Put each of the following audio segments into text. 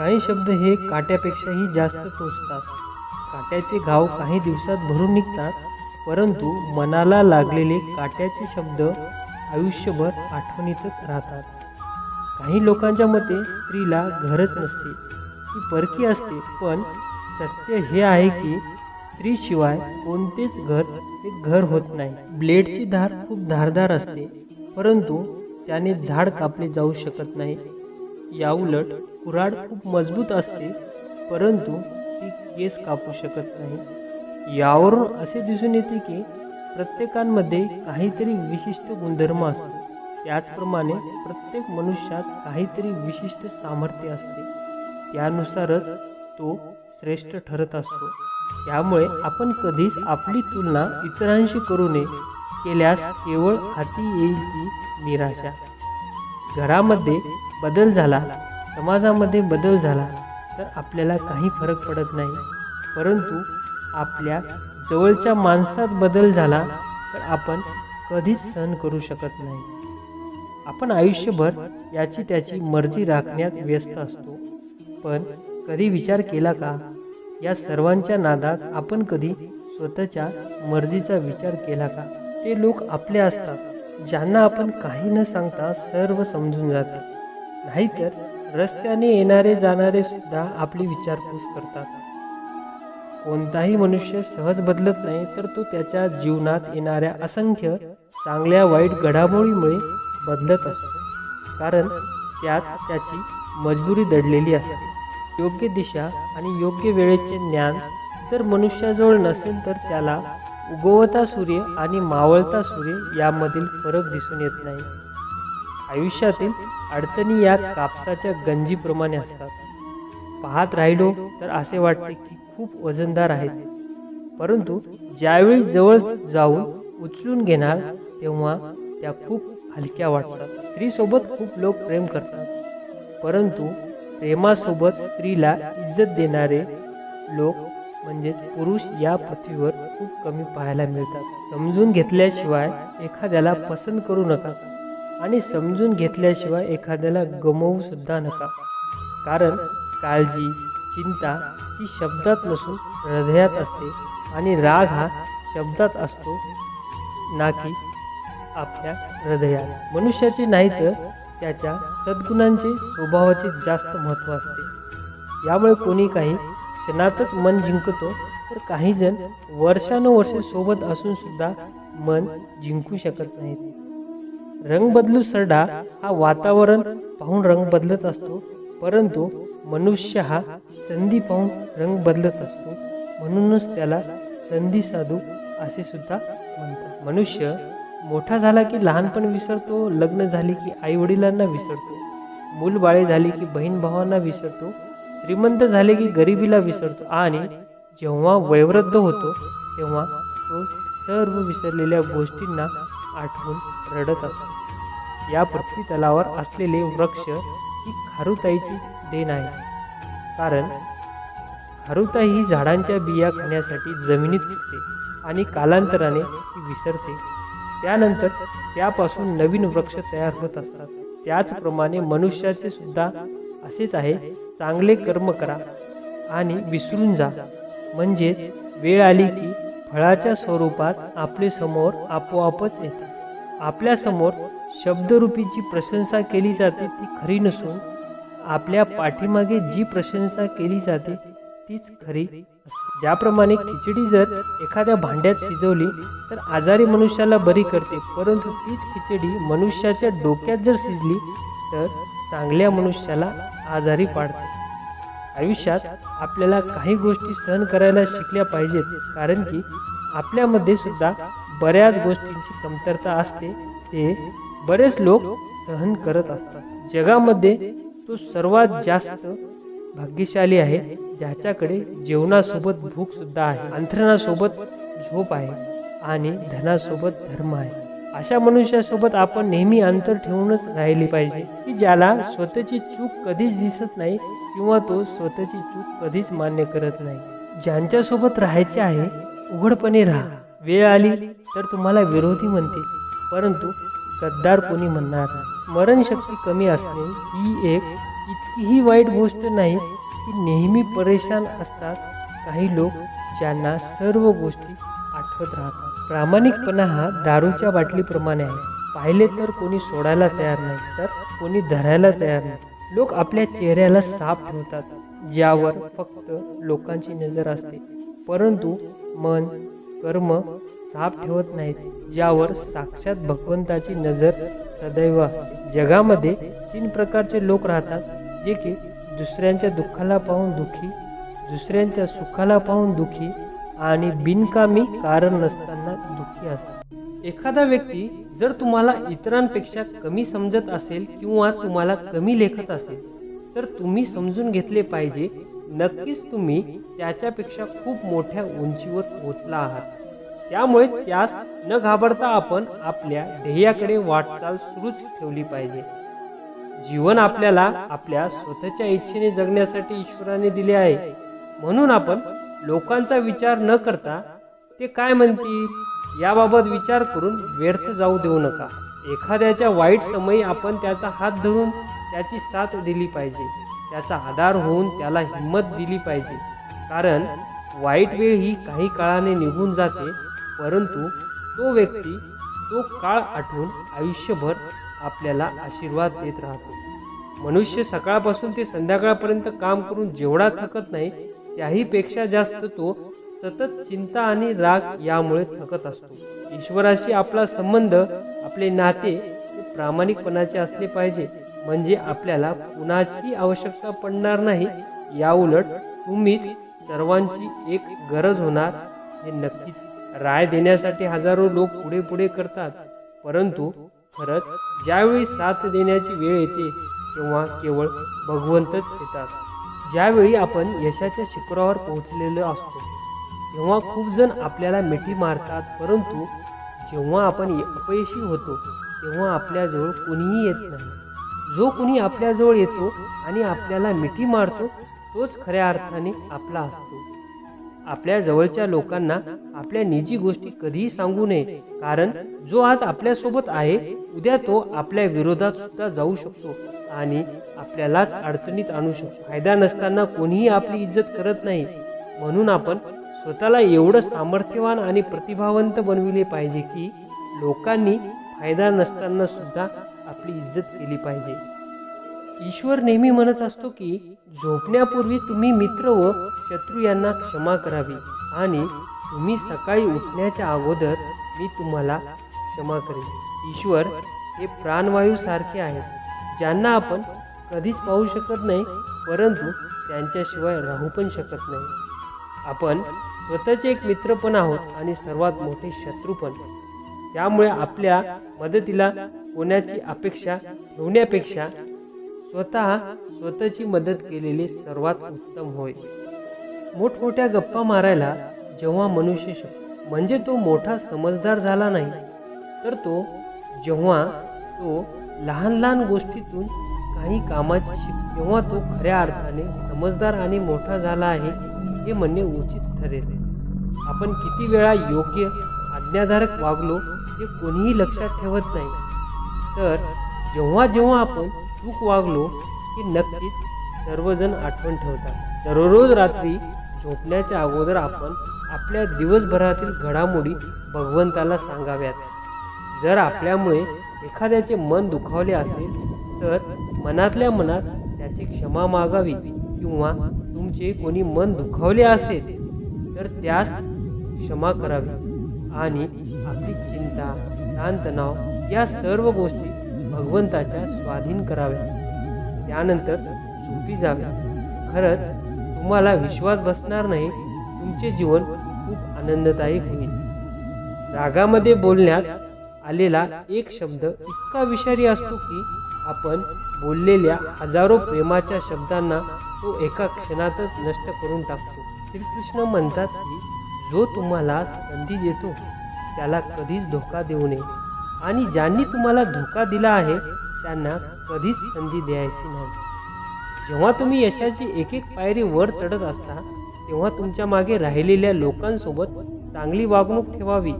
काही शब्द हे काट्यापेक्षाही जास्त टोचतात. काट्याचे घाव काही दिवसात भरून निघतात परंतु मनाला लागलेले काट्याचे शब्द आयुष्यभर आठवणीतच राहतात. काही लोकांच्या मते स्त्रीला घरच नसते ती परकी असते पण सत्य हे आहे की स्त्रीशिवाय कोणतेच घर हे घर होत नाही. ब्लेडची धार खूप धारदार असते परंतु त्याने झाड कापले जाऊ शकत नाही. याउलट कुऱ्हाड खूप मजबूत असते परंतु ती केस कापू शकत नाही. यावरून असे दिसून येते की प्रत्येकांमध्ये काहीतरी विशिष्ट गुणधर्म असतो. त्याचप्रमाणे प्रत्येक मनुष्यात काहीतरी विशिष्ट सामर्थ्य असते. त्यानुसारच तो श्रेष्ठ ठरत असतो. त्यामुळे आपण कधीच आपली तुलना इतरांशी करू नये. केल्यास केवळ हाती येईल ती निराशा. घरामध्ये बदल झाला समाजामध्ये बदल झाला तर आपल्याला काही फरक पडत नाही. परंतु आपल्या जवळच्या माणसात बदल झाला तर आपण कधीच सहन करू शकत नाही. आपण आयुष्यभर याची त्याची मर्जी राखण्यात व्यस्त असतो. पण कधी विचार केला का? या सर्वांच्या नादात आपण कधी स्वतःच्या मर्जीचा विचार केला का? ते लोक आपले असतात. ज्यांना आपण काही न सांगता सर्व समजून जाते. नाहीतर रस्त्याने येणारे जाणारे सुद्धा आपली विचारपूस करतात. कोणताही मनुष्य सहज बदलत नाही तर तो त्याच्या जीवनात येणाऱ्या असंख्य चांगल्या वाईट घडामोडीमुळे बदलत असतो. कारण त्यात त्याची मजबुरी दडलेली असते. योग्य दिशा आणि योग्य वेळेचे ज्ञान जर मनुष्याजवळ नसेल तर त्याला उगवता सूर्य आणि मावळता सूर्य यामधील फरक दिसून येत नाही. आयुष्यातील अडचणी या कापसाच्या गंजीप्रमाणे असतात. पाहत राहिलो तर असे वाटते की खूप वजनदार आहेत. परंतु ज्यावेळी जवळ जाऊन उचलून घेणार तेव्हा त्या खूप हलक्या वाटतात. स्त्रीसोबत खूप लोक प्रेम करतात. परंतु प्रेमासोबत स्त्रीला इज्जत देणारे लोक म्हणजेच पुरुष या पृथ्वीवर खूप कमी पाहायला मिळतात. समजून घेतल्याशिवाय एखाद्याला पसंत करू नका आणि समजून घेतल्याशिवाय एखाद्याला गमवू सुद्धा नका. कारण काळजी चिंता ही शब्दात नसून हृदयात असते आणि राग हा शब्दात असतो ना की आपल्या हृदयात. मनुष्याचे नाही तर त्याच्या सद्गुणांचे स्वभावाचे जास्त महत्त्व असते. यामुळे कोणी काही क्षणातच मन जिंकतो. तर काही जण वर्षानुवर्षे सोबत असून सुद्धा मन जिंकू शकत नाहीत. रंग बदलू सरडा हा वातावरण पाहून रंग बदलत असतो. परंतु मनुष्य हा संधी पाहून रंग बदलत असतो. म्हणूनच त्याला संधी साधू असे सुद्धा म्हणतात. मनुष्य मोठा झाला की लहानपण विसरतो लग्न झाले की आई वडिलांना विसरतो मूल बाळे झाले की बहीण भावांना विसरतो श्रीमंत झाले की गरिबीला विसरतो. आणि जेव्हा वयवृद्ध होतो तेव्हा तो सर्व विसरलेल्या गोष्टींना आठवून रडत असतो. या पृथ्वी तलावर असलेले वृक्ष ही खारुताईची देण आहे. कारण खारुताई ही झाडांच्या बिया खाण्यासाठी जमिनीत पिकते आणि कालांतराने ती विसरते. त्यानंतर त्यापासून नवीन वृक्ष तयार होत असतात. त्याचप्रमाणे मनुष्याचे सुद्धा असेच आहे. चांगले कर्म करा आणि विसरून जा. म्हणजे वेळ आली की फळाच्या स्वरूपात आपले समोर आपोआपच येते. आपल्यासमोर शब्दरूपीची प्रशंसा केली जाते ती खरी नसून आपल्या पाठीमागे जी प्रशंसा केली जाते तीच खरी ज्याप्रमाणे खिचडी जर एखाद्या भांड्यात शिजवली तर आजारी मनुष्याला बरी करते. परंतु तीच खिचडी मनुष्याच्या डोक्यात जर शिजली तर चांगल्या मनुष्याला आजारी पाडते आयुष्यात आपल्याला काही गोष्टी सहन करायला शिकल्या पाहिजेत कारण की आपल्यामध्ये सुद्धा बऱ्याच गोष्टींची कमतरता असते ते बरेच लोक सहन करत असतात. जगामध्ये तो सर्वात जास्त भाग्यशाली आहे ज्याच्याकडे जेवणासोबत भूक सुद्धा आहे अंथरणासोबत झोप आहे आणि धनासोबत धर्म आहे. अशा मनुष्यासोबत आपण नेहमी अंतर ठेवूनच राहिली पाहिजे की ज्याला स्वतःची चूक कधीच दिसत नाही किंवा तो स्वतःची चूक कधीच मान्य करत नाही. ज्यांच्यासोबत राहायचे आहे उघडपणे राहा. वेळ आली तर तुम्हाला विरोधी म्हणते परंतु गद्दार कोणी म्हणणार स्मरणशक्ती कमी असणे ही एक इतकीही वाईट गोष्ट नाही की नेहमी परेशान असतात काही लोक ज्यांना सर्व गोष्टी आठवत राहतात. प्रामाणिकपणा हा दारूच्या बाटलीप्रमाणे आहे. पाहिले तर कोणी सोडायला तयार नाही तर कोणी धरायला तयार नाही. लोक आपल्या चेहऱ्याला साफ ठेवतात ज्यावर फक्त लोकांची नजर असते. परंतु मन कर्म साफ ठेवत नाहीत ज्यावर साक्षात भगवंताची नजर सदैव असते. जगामध्ये तीन प्रकारचे लोक राहतात जे की दुसऱ्यांच्या दुःखाला पाहून दुःखी दुसऱ्यांच्या सुखाला पाहून दुःखी आणि बिनकामी कारण नसताना दुःखी असतात. एखादा व्यक्ती जर तुम्हाला इतरांपेक्षा कमी समजत असेल किंवा तुम्हाला कमी लेखत असेल तर तुम्ही समजून घेतले पाहिजे नक्कीच तुम्ही त्याच्यापेक्षा खूप मोठ्या उंचीवर पोचला आहात. त्यामुळे त्यास न घाबरता आपण आपल्या ध्येयाकडे वाटचाल सुरूच ठेवली पाहिजे. जीवन आपल्याला आपल्या स्वतःच्या इच्छेने जगण्यासाठी ईश्वराने दिले आहे. म्हणून आपण लोकांचा विचार न करता ते काय म्हणतील? याबाबत विचार करून व्यर्थ जाऊ देऊ नका. एखाद्याच्या वाईट समयी आपण त्याचा हात धरून त्याची साथ दिली पाहिजे. त्याचा आधार होऊन त्याला हिंमत दिली पाहिजे. कारण वाईट वेळ ही काही काळाने निघून जाते परंतु तो व्यक्ती तो काळ आठवून आयुष्यभर आपल्याला आशीर्वाद देत राहतो. मनुष्य सकाळपासून ते संध्याकाळपर्यंत काम करून जेवढा थकत नाही त्याहीपेक्षा जास्त तो सतत चिंता आणि राग यामुळे थकत असतो. ईश्वराशी आपला संबंध आपले नाते प्रामाणिकपणाचे असले पाहिजे. म्हणजे आपल्याला कुणाची आवश्यकता पडणार नाही याउलट तुम्हीच सर्वांची एक गरज होणार. हे नक्कीच राय देण्यासाठी हजारो लोक पुढे पुढे करतात. परंतु खरंच ज्यावेळी साथ देण्याची वेळ येते तेव्हा केवळ भगवंतच येतात. ज्यावेळी आपण यशाच्या शिखरावर पोहोचलेलो असतो तेव्हा खूप जण आपल्याला मिठी मारतात परंतु जेव्हा आपण अपयशी होतो तेव्हा आपल्याजवळ कोणीही येत नाही. जो कोणी आपल्याजवळ येतो आणि आपल्याला मिठी मारतो तोच खऱ्या अर्थाने आपला असतो. आपल्या जवळच्या लोकांना आपल्या निजी गोष्टी कधीही सांगू नये कारण जो आज आपल्यासोबत आहे उद्या तो आपल्या विरोधात सुद्धा जाऊ शकतो आणि आपल्यालाच अडचणीत आणू शकतो. फायदा नसताना कोणीही आपली इज्जत करत नाही. म्हणून आपण स्वतःला एवढं सामर्थ्यवान आणि प्रतिभावंत बनविले पाहिजे की लोकांनी फायदा नसताना सुद्धा आपली इज्जत केली पाहिजे. ईश्वर नेहमी म्हणत असतो की झोपण्यापूर्वी तुम्ही मित्र व शत्रू यांना क्षमा करावी आणि तुम्ही सकाळी उठण्याच्या अगोदर मी तुम्हाला क्षमा करेन. ईश्वर हे प्राणवायू सारखे आहेत ज्यांना आपण कधीच पाहू शकत नाही परंतु त्यांच्याशिवाय राहू पण शकत नाही. आपण स्वतःचे एक मित्र पण आहोत आणि सर्वात मोठे शत्रू पण. त्यामुळे आपल्या मदतीला कोणाची अपेक्षा ठेवण्यापेक्षा स्वतः स्वतःची मदत केलेली सर्वात उत्तम होय. मोठमोठ्या गप्पा मारायला जेव्हा मनुष्य म्हणजे तो मोठा समजदार झाला नाही तर तो जेव्हा तो लहान लहान गोष्टीतून काही कामाची शिक तेव्हा तो खऱ्या अर्थाने समजदार आणि मोठा झाला आहे हे म्हणणे उचित ठरेल. आपण किती वेळा योग्य आज्ञाधारक वागलो हे कोणीही लक्षात ठेवत नाही. तर जेव्हा जेव्हा आपण चूक वागलो की नक्कीच सर्वजण आठवण ठेवतात. दररोज रात्री झोपण्याच्या अगोदर आपण आपल्या दिवसभरातील घडामोडी भगवंताला सांगाव्यात. जर आपल्यामुळे एखाद्याचे मन दुखावले असेल तर मनातल्या मनात त्याची क्षमा मागावी किंवा तुमचे कोणी मन दुखावले असेल तर त्यास क्षमा करावी. आणि आपली चिंता ताणतणाव या सर्व गोष्टी भगवंताच्या स्वाधीन कराव्या त्यानंतर झोपी जाव्या खरंच तुम्हाला विश्वास बसणार नाही. तुमचे जीवन खूप आनंददायी होईल. रागामध्ये बोलण्यात आलेला एक शब्द इतका विषारी असतो की आपण बोललेल्या हजारो प्रेमाच्या शब्दांना तो एका क्षणातच नष्ट करून टाकतो. श्रीकृष्ण म्हणतात की जो तुम्हाला संधी देतो त्याला कधीच धोका देऊ नये. आणि ज्यांनी तुम्हाला धोका दिला आहे त्यांना कधीच संधी द्यायची नाही. जेव्हा तुम्ही यशाची एक एक पायरी वर चढत असता तेव्हा तुमच्या मागे राहिलेल्या लोकांसोबत चांगली वागणूक ठेवावी.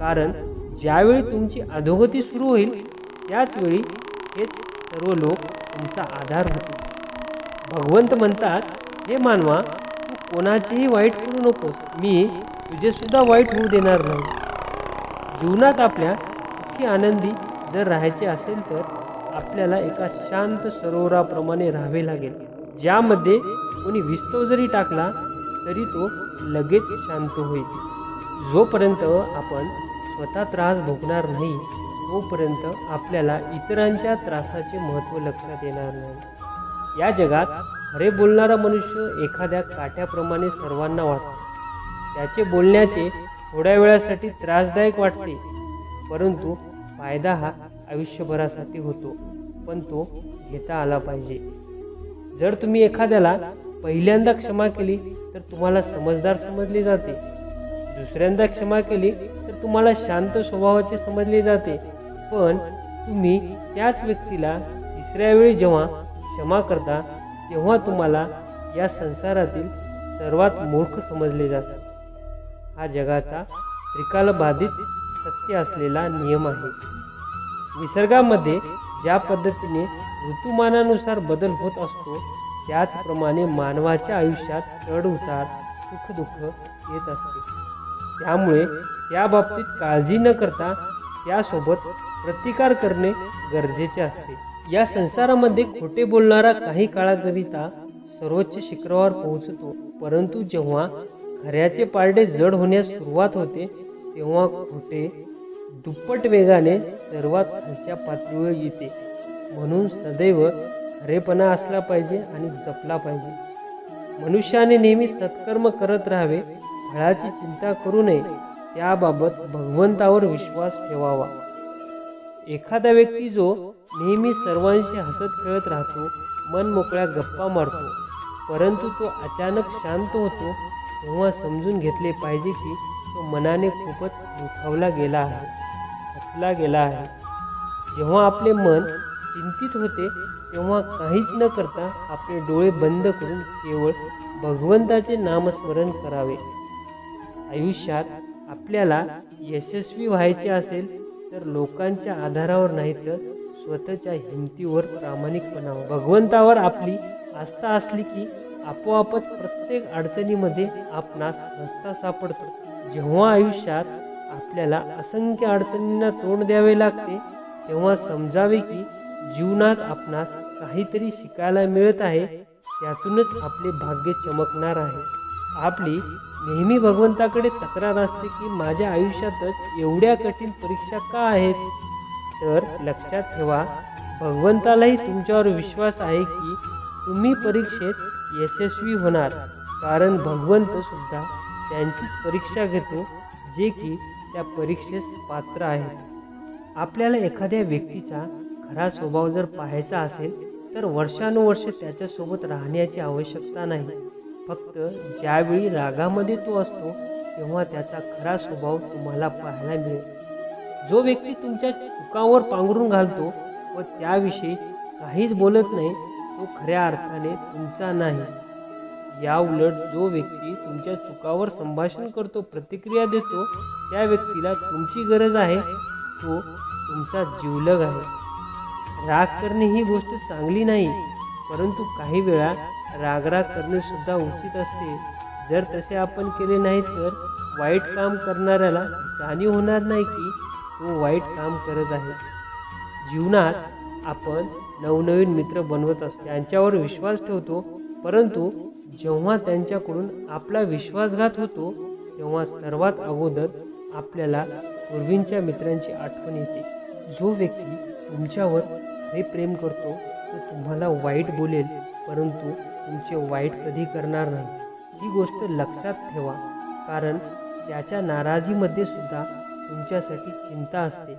कारण ज्यावेळी तुमची अधोगती सुरू होईल त्याचवेळी हेच सर्व लोक तुमचा आधार होतील. भगवंत म्हणतात हे मानवा कोणाचेही वाईट करू नकोस मी तुझे सुद्धा वाईट होऊ देणार नाही. जीवनात आपल्या सुखी आनंदी जर राहायचे असेल तर आपल्याला एका शांत सरोवराप्रमाणे राहावे लागेल. ज्यामध्ये कोणी विस्तव जरी टाकला तरी तो लगेच शांत होईल. जोपर्यंत आपण स्वतः त्रास भोगणार नाही तोपर्यंत आपल्याला इतरांच्या त्रासाचे महत्त्व लक्षात येणार नाही. या जगात खरे बोलणारा मनुष्य एखाद्या काट्याप्रमाणे सर्वांना वाटतो. त्याचे बोलण्याचे थोड्या वेळासाठी त्रासदायक वाटते परंतु फायदा हा आयुष्यभरासाठी होतो पण तो घेता आला पाहिजे. जर तुम्ही एखाद्याला पहिल्यांदा क्षमा केली तर तुम्हाला समजदार समजले जाते. दुसऱ्यांदा क्षमा केली तर तुम्हाला शांत स्वभावाचे समजले जाते. पण तुम्ही त्याच व्यक्तीला तिसऱ्या वेळी जेव्हा क्षमा करता तेव्हा तुम्हाला या संसारातील सर्वात मूर्ख समजले जातात. हा जगाचा त्रिकालबाधित सत्य असलेला नियम आहे. निसर्गामध्ये ज्या पद्धतीने ऋतुमानानुसार बदल होत असतो त्याचप्रमाणे मानवाच्या आयुष्यात चढ उतार येत असते. त्यामुळे त्या बाबतीत काळजी न करता त्यासोबत प्रतिकार करणे गरजेचे असते. या संसारामध्ये खोटे बोलणारा काही काळाकरिता सर्वोच्च शिखरावर पोहोचतो. परंतु जेव्हा खऱ्याचे पारडे जड होण्यास सुरुवात होते तेव्हा खोटे दुप्पट वेगाने सर्वात खालच्या पातळीवर येते. म्हणून सदैव खरेपणा असला पाहिजे आणि जपला पाहिजे. मनुष्याने नेहमी सत्कर्म करत राहावे फळाची चिंता करू नये त्याबाबत भगवंतावर विश्वास ठेवावा. एखादा व्यक्ती जो नेहमी सर्वांशी हसत खेळत राहतो मन मोकळ्या गप्पा मारतो. परंतु तो अचानक शांत होतो तेव्हा समजून घेतले पाहिजे की तो मनाने खूपच दुखावला गेला आहे हसला गेला आहे. जेव्हा आपले मन चिंतित होते तेव्हा काहीच न करता आपले डोळे बंद करून केवळ भगवंताचे नामस्मरण करावे. आयुष्यात आपल्याला यशस्वी व्हायचे असेल तर लोकांच्या आधारावर नाही तर स्वतःच्या हिमतीवर प्रामाणिकपणा भगवंतावर आपली आस्था असली की आपोआपच प्रत्येक अडचणीमध्ये आपणास रस्ता सापडतो. जेव्हा आयुष्यात आपल्याला असंख्य अडचणींना तोंड द्यावे लागते तेव्हा समजावे की जीवनात आपणास काहीतरी शिकायला मिळत आहे त्यातूनच आपले भाग्य चमकणार आहे. आपली नेहमी भगवंताकडे तक्रार असते की माझ्या आयुष्यातच एवढ्या कठीण परीक्षा का आहेत? तर लक्षात ठेवा भगवंतालाही तुमच्यावर विश्वास आहे की तुम्ही परीक्षेत यशस्वी होणार. कारण भगवंत सुद्धा त्यांचीच परीक्षा घेतो जे की त्या परीक्षेस पात्र आहेत. आपल्याला एखाद्या व्यक्तीचा खरा स्वभाव जर पाहायचा असेल तर वर्षानुवर्ष त्याच्यासोबत राहण्याची आवश्यकता नाही. फक्त ज्यावेळी रागामध्ये तो असतो तेव्हा त्याचा खरा स्वभाव तुम्हाला पाहायला मिळेल. जो व्यक्ती तुमच्या चुकांवर पांघरून घालतो व त्याविषयी काहीच बोलत नाही तो खऱ्या अर्थाने तुमचा नाही. या उलट जो व्यक्ती तुमच्या चुकावर संभाषण करतो प्रतिक्रिया देतो त्या व्यक्तीला तुमची गरज आहे तो तुमचा जीवलग आहे. राग करणे ही गोष्ट चांगली नाही परंतु काही वेळा रागराग करणे सुद्धा उचित असते. जर तसे आपण केले नाही तर वाईट काम करणाऱ्याला जाणीव होणार नाही की तो वाईट काम करत आहे. जीवनात आपण नवनवीन मित्र बनवत असतो. त्यांच्यावर विश्वास ठेवतो परंतु जेव्हा त्यांच्याकडून आपला विश्वासघात होतो तेव्हा सर्वात अगोदर आपल्याला पूर्वींच्या मित्रांची आठवण येते. जो व्यक्ती तुमच्यावर हे प्रेम करतो तो तुम्हाला वाईट बोलेल परंतु तुमचे वाईट कधी करणार नाही. ही गोष्ट लक्षात ठेवा कारण त्याच्या नाराजीमध्ये सुद्धा तुमच्यासाठी चिंता असते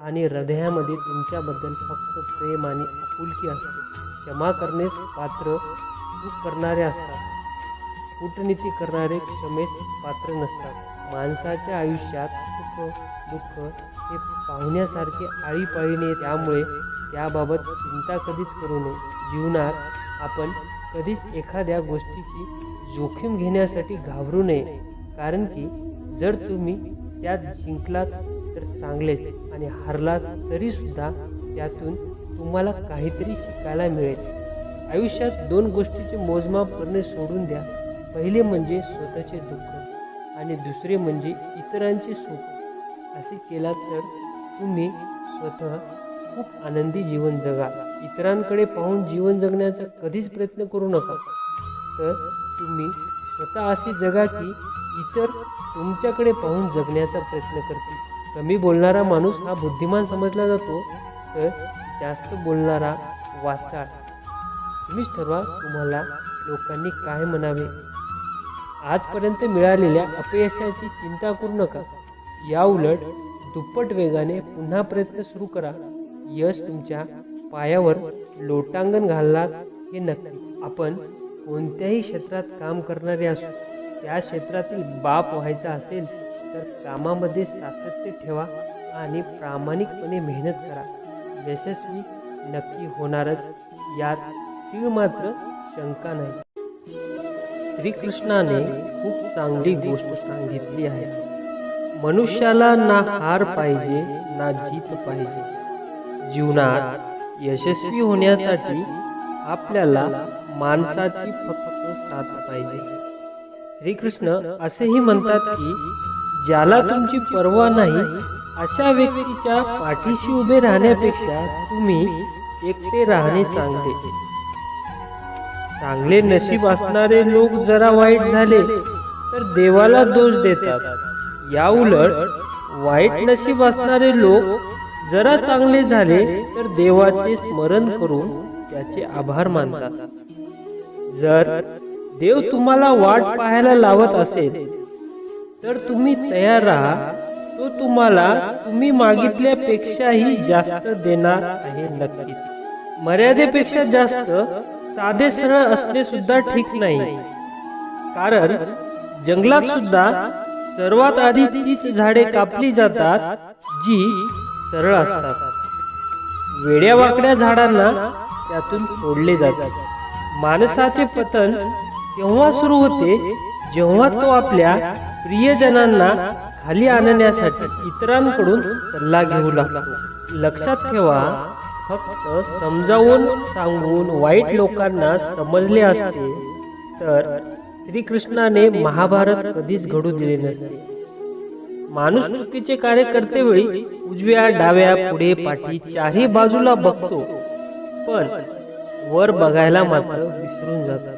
आणि हृदयामध्ये तुमच्याबद्दल फक्त प्रेम आणि आपुलकी असते. क्षमा करणे पात्र चूक करणारे असतात. कूटनीती करणारे क्षमेस पात्र नसतात. माणसाच्या आयुष्यात सुख दुःख हे पाहुण्यासारखे आळीपाळीने त्यामुळे त्याबाबत चिंता कधीच करू नये. जीवनात आपण कधीच एखाद्या गोष्टीची जोखीम घेण्यासाठी घाबरू नये. कारण की जर तुम्ही त्यात जिंकलात तर चांगलेच आणि हारलात तरीसुद्धा त्यातून तुम्हाला काहीतरी शिकायला मिळेल. आयुष्यात दोन गोष्टीचे मोजमाप करणे सोडून द्या. पहिले म्हणजे स्वतःचे दुःख आणि दुसरे म्हणजे इतरांचे सुख. असे केलात तर तुम्ही स्वतः खूप आनंदी जीवन जगा. इतरांकडे पाहून जीवन जगण्याचा कधीच प्रयत्न करू नका. तर तुम्ही स्वतः असे जगा की इतर तुमच्याकडे पाहून जगण्याचा प्रयत्न करतील. कमी बोलणारा माणूस हा बुद्धिमान समजला जातो तर जास्त बोलणारा वाचाळ. तुम्हीच ठरवा तुम्हाला लोकांनी काय म्हणावे. आजपर्यंत मिळालेल्या अपयशाची चिंता करू नका. या उलट दुप्पट वेगाने पुन्हा प्रयत्न सुरू करा. यश तुमच्या पायावर लोटांगण घालणार हे नक्की आपण कोणत्याही क्षेत्रात काम करणारे असू. त्या क्षेत्रातील बाप व्हायचा असेल तर कामामध्ये सातत्य ठेवा आणि प्रामाणिकपणे मेहनत करा. यशस्वी नक्की होणारच यात तीळ मात्र शंका नाही. श्रीकृष्णाने खूप चांगली गोष्ट सांगितली आहे. मनुष्याला ना हार पाहिजे ना जीत पाहिजे. जीवनात यशस्वी होण्यासाठी आपल्याला माणसाची फक्त साथ पाहिजे. श्रीकृष्ण असेही म्हणतात की ज्याला तुमची पर्वा नाही अशा व्यक्तीच्या पाठीशी उभे राहण्यापेक्षा तुम्ही एकटे राहणे चांगले. चांगले नशीब असणारे लोक जरा वाईट झाले तर देवाला दोष देतात. या उलट वाईट नशीब असणारे लोक जरा चांगले झाले तर देवाचे स्मरण करून त्याचे आभार मानतात. जर देव तुम्हाला वाट पाहायला लावत असेल तर तुम्ही तयार राहा. तो तुम्हाला तुम्ही मागितल्यापेक्षाही जास्त देणार आहे नक्कीच. मर्यादेपेक्षा जास्त साधे सरळ असणे सुद्धा ठीक नाही. कारण जंगलात सुद्धा सर्वात आधी तीच झाडे कापली जातात जी सरळ असतात. वेड्या वाकड्या झाडांना त्यातून सोडले जातात. माणसाचे पतन तेव्हा सुरू होते जेव्हा तो आपल्या प्रियजनांना खाली आणण्यासाठी इतरांकडून सल्ला घेऊ लागतो लक्षात ठेवा फक्त समजावून सांगून वाईट लोकांना समजले असते तर श्रीकृष्णाने महाभारत कधीच घडू दिले नसते. माणूस चुकीचे कार्य करते वेळी उजव्या डाव्या पुढे पाठी चारही बाजूला बघतो पण वर बघायला मात्र विसरून जातात.